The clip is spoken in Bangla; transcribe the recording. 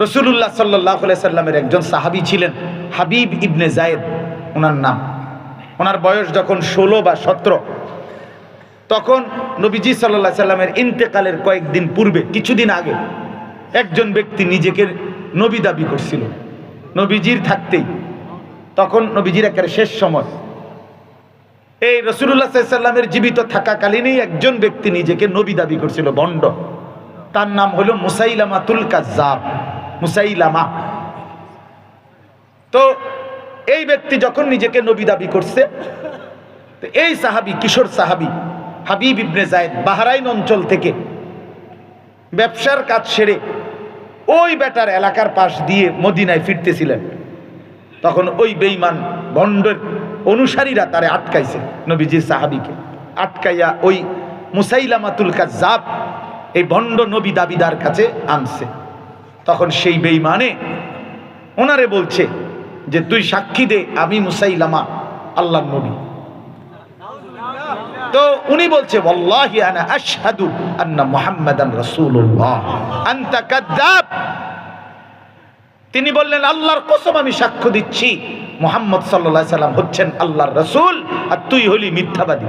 রসুল্লাহ সাল্লাহ সাল্লামের একজন সাহাবি ছিলেন হাবিব ইবনে জায়েদ, ওনার নাম। ওনার বয়স যখন ষোলো বা সতেরো, তখন নবীজি সাল্লাহ সাল্লামের ইন্তেকালের কয়েকদিন পূর্বে, কিছুদিন আগে, একজন ব্যক্তি নিজেকে নবী দাবি করছিল। নবীজির থাকতেই। তখন নবীজির একেবারে শেষ সময়। এই রসুল্লাহ সাল্লামের জীবিত থাকাকালীনই একজন ব্যক্তি নিজেকে নবী দাবি করছিল, বন্ড। তার নাম হলো মুসাইলামাতুল কাজ্জাব। মুসাইলামা। তো এই ব্যক্তি যখন নিজেকে নবী দাবি করছে, তো এই সাহাবি, কিশোর সাহাবি, হাবিব ইবনে জায়েদ বাহারাইন অঞ্চল থেকে ব্যবসার কাজ সেরে ওই বেটার এলাকার পাশ দিয়ে মদিনায় ফিরতেছিলেন। তখন ওই বেইমান ভণ্ডের অনুসারীরা তারে আটকাইছে নবীজির সাহাবিকে। আটকাইয়া ওই মুসাইলামাতুল কাজ্জাব এই ভণ্ড নবী দাবিদার কাছে আনছে। তখন সেই বেইমানে ওনারে বলছে যে, তুই সাক্ষী দে, আমি মুসাইলামা আল্লাহ নবী। তো উনি বলছে তিনি বললেন, আল্লাহর কসম আমি সাক্ষ্য দিচ্ছি, মোহাম্মদ সাল্লাম হচ্ছেন আল্লাহর রাসূল, আর তুই হলি মিথ্যাবাদী।